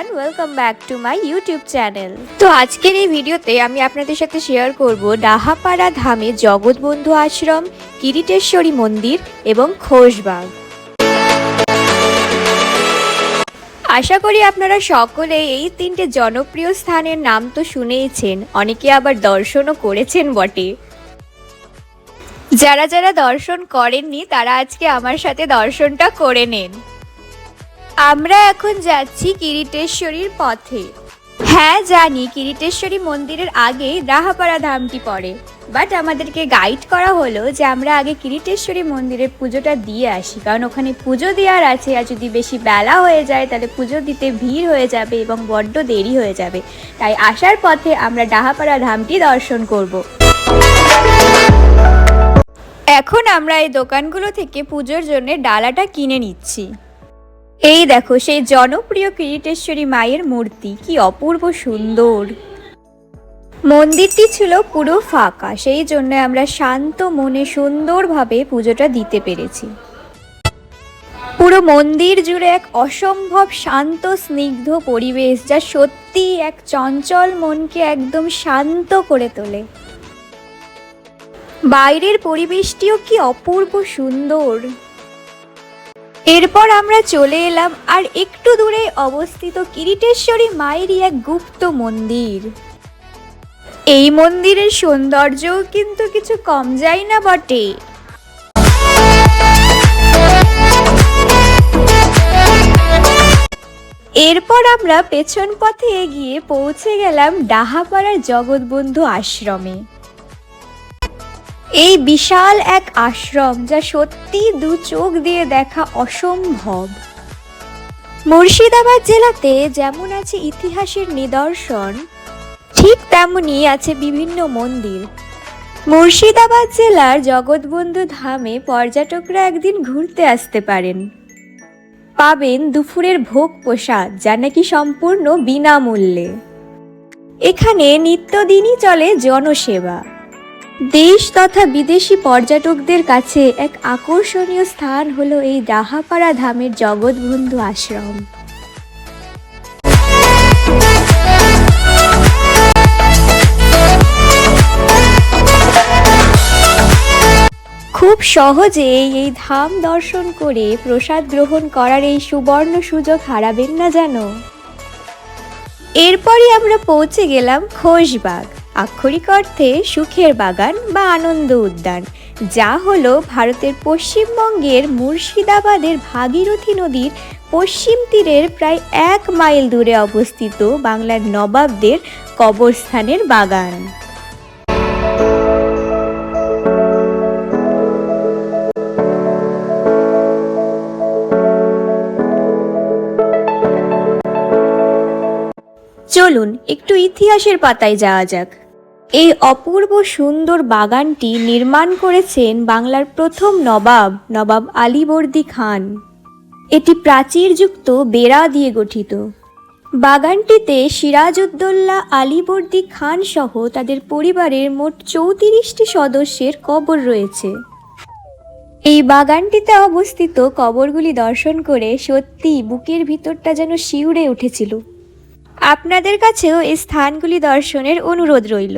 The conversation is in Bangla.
Everyone welcome back to my YouTube channel তো আজকের এই ভিডিওতে আমি আপনাদের সাথে শেয়ার করব ডাহাপাড়া ধামে জগৎবন্ধু আশ্রম, কিরিটেশ্বরী মন্দির এবং খোশবাগ আশা করি আপনারা সকলে এই তিনটে জনপ্রিয় স্থানের নাম তো শুনেইছেন, অনেকে আবার দর্শনও করেছেন বটে। যারা যারা দর্শন করেননি, তারা আজকে আমার সাথে দর্শনটা করে নেন। আমরা এখন যাচ্ছি কিরিটেশ্বরীর পথে। হ্যাঁ জানি কিরিটেশ্বরী মন্দিরের আগে রাহাপাড়া ধামটি পড়ে। বাট আমাদেরকে গাইড করা হলো যে আমরা আগে কিরিটেশ্বরী মন্দিরের পুজোটা দিয়ে আসি। কারণ ওখানে পুজো দেওয়ার আছে আর যদি বেশি বেলা হয়ে যায়, তাহলে পুজো দিতে ভিড় হয়ে যাবে এবং বড্ড দেরি হয়ে যাবে। তাই আসার পথে আমরা ডাহাপাড়া ধামটি দর্শন করব। এখন আমরা এই দোকানগুলো থেকে পুজোর জন্য ডালাটা কিনে নিচ্ছি। এই দেখো, সেই জনপ্রিয় কিরিটেশ্বরী মায়ের মূর্তি। কি অপূর্ব সুন্দর। মন্দিরটি ছিল পুরো ফাঁকা, সেই জন্য আমরা শান্ত মনে সুন্দরভাবে পুজোটা দিতে পেরেছি। পুরো মন্দির জুড়ে এক অসম্ভব শান্ত, স্নিগ্ধ পরিবেশ, যা সত্যি এক চঞ্চল মনকে একদম শান্ত করে তোলে। বাইরের পরিবেশটিও কি অপূর্ব সুন্দর। এরপর আমরা চলে এলাম আর একটু দূরে অবস্থিত কিরিটেশ্বরী মায়েরই এক গুপ্ত মন্দির। এই মন্দিরের সৌন্দর্যও কিন্তু কিছু কম যায় না বটে। এরপর আমরা পেছন পথে এগিয়ে পৌঁছে গেলাম ডাহাপাড়ার জগৎবন্ধু আশ্রমে। এই বিশাল এক আশ্রম যা সত্যি দু চোখ দিয়ে দেখা অসম্ভব। মুর্শিদাবাদ জেলাতে যেমন আছে ইতিহাসের নিদর্শন, ঠিক তেমনই আছে বিভিন্ন মন্দির। মুর্শিদাবাদ জেলার জগৎবন্ধু ধামে পর্যটকরা একদিন ঘুরতে আসতে পারেন। পাবেন দুপুরের ভোগ প্রসাদ, যা নাকি সম্পূর্ণ বিনামূল্যে। এখানে নিত্যদিনই চলে জনসেবা। দেশ তথা বিদেশি পর্যটকদের কাছে এক আকর্ষণীয় স্থান হলো এই ডাহাপাড়া ধামের জগৎবন্ধু আশ্রম। খুব সহজেই এই ধাম দর্শন করে প্রসাদ গ্রহণ করার এই সুবর্ণ সুযোগ হারাবেন না যেন। এরপরই আমরা পৌঁছে গেলাম খোশবাগ আক্ষরিক অর্থে সুখের বাগান বা আনন্দ উদ্যান, যা হল ভারতের পশ্চিমবঙ্গের মুর্শিদাবাদের ভাগীরথী নদীর পশ্চিম তীরের প্রায় এক মাইল দূরে অবস্থিত বাংলার নবাবদের কবরস্থানের বাগান। চলুন একটু ইতিহাসের পাতায় যাওয়া যাক। এই অপূর্ব সুন্দর বাগানটি নির্মাণ করেছেন বাংলার প্রথম নবাব নবাব আলীবর্দী খান। এটি প্রাচীরযুক্ত বেড়া দিয়ে গঠিত। বাগানটিতে সিরাজউদ্দৌলা, আলীবর্দী খান সহ তাদের পরিবারের মোট চৌত্রিশটি সদস্যের কবর রয়েছে। এই বাগানটিতে অবস্থিত কবরগুলি দর্শন করে সত্যি বুকের ভিতরটা যেন শিউরে উঠেছিল। আপনাদের কাছেও এই স্থানগুলি দর্শনের অনুরোধ রইল।